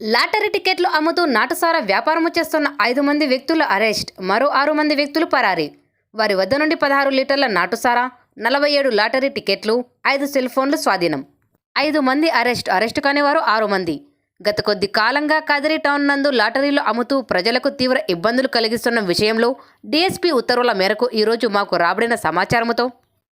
Lottery టికెట్లు అమ్ముతూ నాటసార వ్యాపారము చేస్తున్న ఐదు మంది వ్యక్తుల అరెస్ట్ మరో ఆరు మంది వ్యక్తులు పరారీ. వారి వద్ద నుండి పదహారు లీటర్ల నాటుసారా నలభై ఏడు లాటరీ టికెట్లు ఐదు సెల్ ఫోన్లు స్వాధీనం. ఐదు మంది అరెస్ట్ అరెస్టు కానివారు ఆరు మంది. గత కొద్ది కాలంగా కదిరి టౌన్ నందు లాటరీలు అమ్ముతూ ప్రజలకు తీవ్ర ఇబ్బందులు కలిగిస్తున్న విషయంలో డీఎస్పీ ఉత్తర్వుల మేరకు ఈరోజు మాకు రాబడిన సమాచారముతో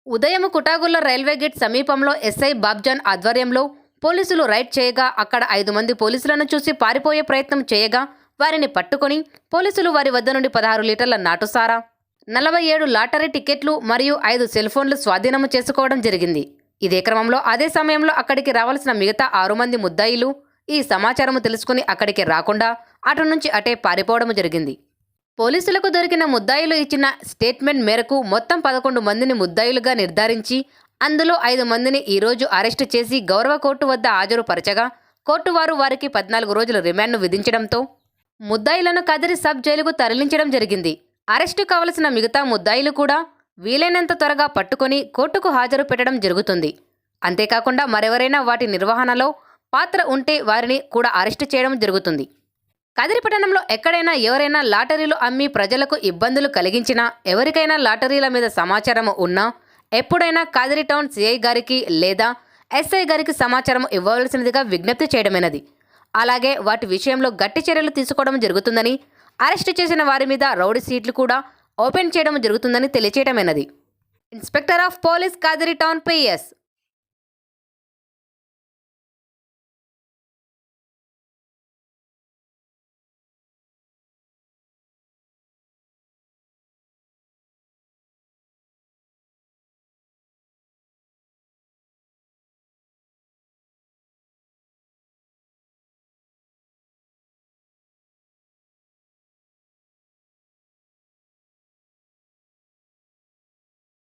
ఉదయం కుటాగుల్ల రైల్వే గేట్ సమీపంలో ఎస్ఐ బాబ్జాన్ ఆధ్వర్యంలో పోలీసులు రైడ్ చేయగా అక్కడ ఐదు మంది పోలీసులను చూసి పారిపోయే ప్రయత్నం చేయగా వారిని పట్టుకొని పోలీసులు వారి వద్ద నుండి పదహారు లీటర్ల నాటుసారా నలభై ఏడు లాటరీ టికెట్లు మరియు ఐదు సెల్ఫోన్లు స్వాధీనము చేసుకోవడం జరిగింది. ఇదే క్రమంలో అదే సమయంలో అక్కడికి రావాల్సిన మిగతా ఆరు మంది ముద్దాయిలు ఈ సమాచారము తెలుసుకుని అక్కడికి రాకుండా అటు నుంచి అటే పారిపోవడం జరిగింది. పోలీసులకు దొరికిన ముద్దాయిలు ఇచ్చిన స్టేట్మెంట్ మేరకు మొత్తం పదకొండు మందిని ముద్దాయిలుగా నిర్ధారించి అందులో ఐదు మందిని ఈరోజు అరెస్టు చేసి గౌరవ కోర్టు వద్ద హాజరుపరచగా కోర్టు వారు వారికి పద్నాలుగు రోజుల రిమాండ్ను విధించడంతో ముద్దాయిలను కదిరి సబ్ జైలుకు తరలించడం జరిగింది. అరెస్టు కావలసిన మిగతా ముద్దాయిలు కూడా వీలైనంత త్వరగా పట్టుకొని కోర్టుకు హాజరు పెట్టడం జరుగుతుంది. అంతేకాకుండా మరెవరైనా వాటి నిర్వహణలో పాత్ర ఉంటే వారిని కూడా అరెస్టు చేయడం జరుగుతుంది. కదిరి పట్టణంలో ఎక్కడైనా ఎవరైనా లాటరీలు అమ్మి ప్రజలకు ఇబ్బందులు కలిగించినా ఎవరికైనా లాటరీల మీద సమాచారం ఉన్నా ఎప్పుడైనా కాదిరి టౌన్ సిఐ గారికి లేదా ఎస్ఐ గారికి సమాచారం ఇవ్వవలసినదిగా విజ్ఞప్తి చేయడమైనది. అలాగే వాటి విషయంలో గట్టి చర్యలు తీసుకోవడం జరుగుతుందని అరెస్ట్ చేసిన వారి మీద రౌడీ సీట్లు కూడా ఓపెన్ చేయడం జరుగుతుందని తెలియచేయడమైనది. Inspector of police Kadiri town PS